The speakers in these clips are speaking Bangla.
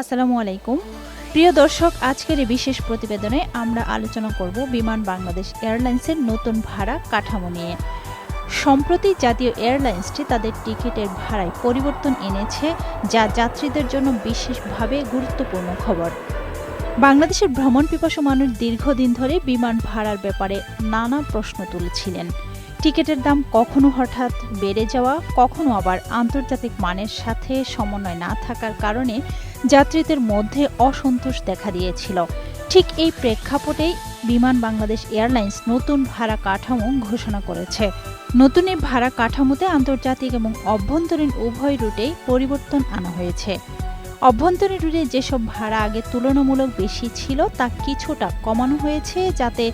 আসসালামু আলাইকুম। প্রিয় দর্শক, আজকের এই বিশেষ প্রতিবেদনে আমরা আলোচনা করব বিমান বাংলাদেশ এয়ারলাইন্সের নতুন ভাড়া কাঠামো নিয়ে। সম্প্রতি জাতীয় এয়ারলাইন্সটি তাদের টিকিটের ভাড়ায় পরিবর্তন এনেছে, যা যাত্রীদের জন্য বিশেষভাবে গুরুত্বপূর্ণ খবর। বাংলাদেশের ভ্রমণ পিপাসু মানুষ দীর্ঘদিন ধরে বিমান ভাড়ার ব্যাপারে নানা প্রশ্ন তুলেছিলেন। টিকিটের দাম কখনো হঠাৎ বেড়ে যাওয়া, কখনো আবার আন্তর্জাতিক মানের সাথে সমন্বয় না থাকার কারণে যাত্রীদের মধ্যে অসন্তোষ দেখা দিয়েছিল। ঠিক এই প্রেক্ষাপটেই বিমান বাংলাদেশ এয়ারলাইন্স নতুন ভাড়া কাঠামো ঘোষণা করেছে। নতুন এই ভাড়া কাঠামোতে আন্তর্জাতিক এবং অভ্যন্তরীণ উভয় রুটেই পরিবর্তন আনা হয়েছে। অভ্যন্তরীণ রুটে যেসব ভাড়া আগে তুলনামূলক বেশি ছিল, তা কিছুটা কমানো হয়েছে যাতে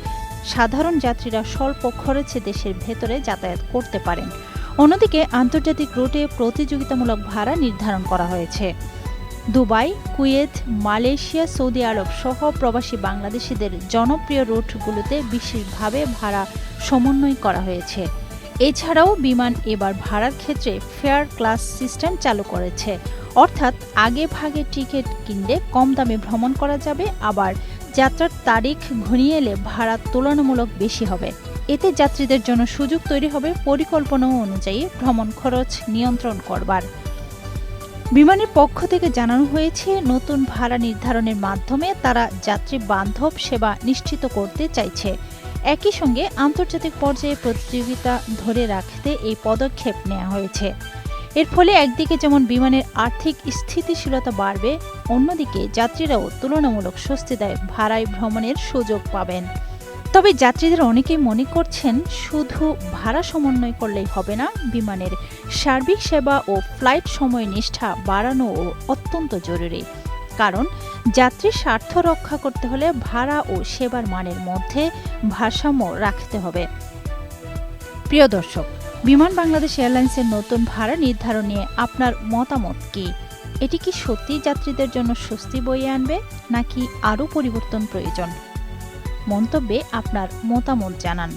সাধারণ যাত্রীরা স্বল্প খরচে দেশের ভেতরে যাতায়াত করতে পারেন। অন্যদিকে আন্তর্জাতিক রুটে প্রতিযোগিতামূলক ভাড়া নির্ধারণ করা হয়েছে। Dubai, Kuwait, Malaysia, Saudi Arab সহ প্রবাসী বাংলাদেশিদের জনপ্রিয় রুটগুলোতে বিশেষভাবে ভাড়া সমন্বয় করা হয়েছে। এছাড়াও বিমান এবার ভাড়ার ক্ষেত্রে ফেয়ার ক্লাস সিস্টেম চালু করেছে। অর্থাৎ আগে ভাগে টিকিট কিনলে কম দামে ভ্রমণ করা যাবে, আবার যাত্রার তারিখ ঘনিয়ে এলে ভাড়া তুলনামূলক বেশি হবে। এতে যাত্রীদের জন্য সুযোগ তৈরি হবে পরিকল্পনা অনুযায়ী ভ্রমণ খরচ নিয়ন্ত্রণ করবার। বিমানের পক্ষ থেকে জানানো হয়েছে, নতুন ভাড়া নির্ধারণের মাধ্যমে তারা যাত্রী বান্ধব সেবা নিশ্চিত করতে চাইছে। একই সঙ্গে আন্তর্জাতিক পর্যায়ে প্রতিযোগিতা ধরে রাখতে এই পদক্ষেপ নেওয়া হয়েছে। এর ফলে একদিকে যেমন বিমানের আর্থিক স্থিতিশীলতা বাড়বে, অন্যদিকে যাত্রীরাও তুলনামূলক স্বস্তিদায়ক ভাড়ায় ভ্রমণের সুযোগ পাবেন। তবে যাত্রীদের অনেকেই মনে করছেন শুধু ভাড়া সমন্বয় করলেই হবে না, বিমানের সার্বিক সেবা ও ফ্লাইট সময় নিষ্ঠা বাড়ানোও অত্যন্ত জরুরি। কারণ যাত্রীর স্বার্থ রক্ষা করতে হলে ভাড়া ও সেবার মানের মধ্যে ভারসাম্য রাখতে হবে। প্রিয় দর্শক বিমান বাংলাদেশ এয়ারলাইন্সের নতুন ভাড়া নির্ধারণ নিয়ে আপনার মতামত কি? এটি কি সত্যি যাত্রীদের জন্য স্বস্তি বয়ে আনবে, নাকি আরও পরিবর্তন প্রয়োজন? মন্তব্যে আপনার মতামত জানান।